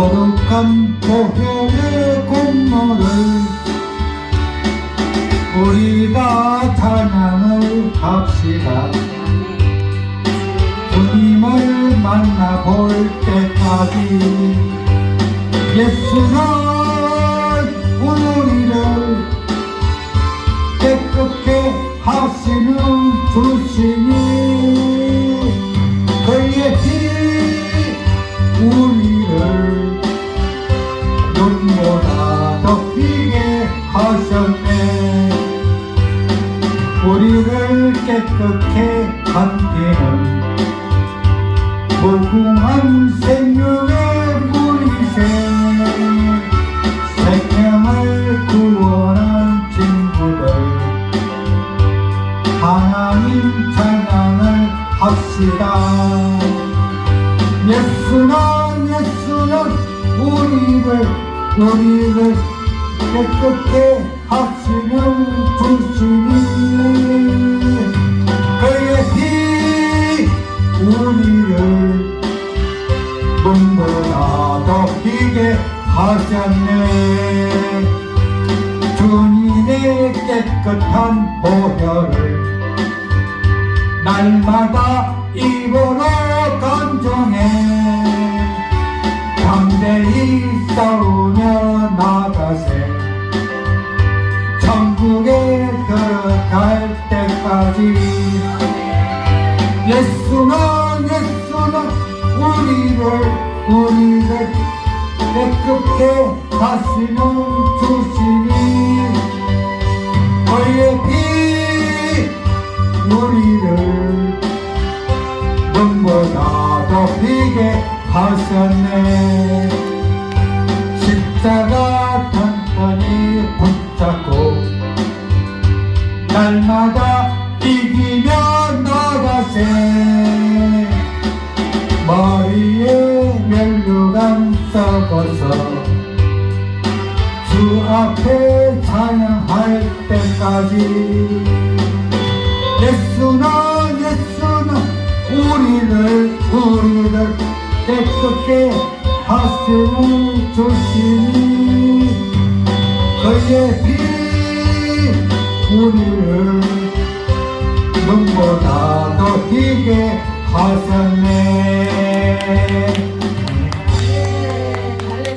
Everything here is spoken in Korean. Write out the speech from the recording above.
거룩한 보혈의 공모를 우리가 찬양을 합시다. 주님을 만나볼 때까지 예수는 우리를 깨끗게 하시는 주시니 눈보다 더 피게 하셨네. 우리를 깨끗게 함께는 무궁한 생명의 물이세. 생명을 구원한 친구들 하나님 찬양을 합시다. 예수는 예수는 우리를 우리를 깨끗게 하시는 주시니 그의 피 우리를 눈보다 더 희게 하셨네. 주님의 깨끗한 보혈을 날마다 입으로 간정해. 담대히 싸우 때까지. 예수는 예수는 우리를 우리를 깨끗게 하시는 주시니 그의 피 우리를 눈보다 더 피게 하셨네. 십자가 날마다 이기며 나가세. 머리에 멸류관 썩어서 주 앞에 찬양할 때까지. 예수는 예수는 우리를 우리를 깨끗게 하시는 주시니 그의 피 우리를 눈보다 더 희게 하셨네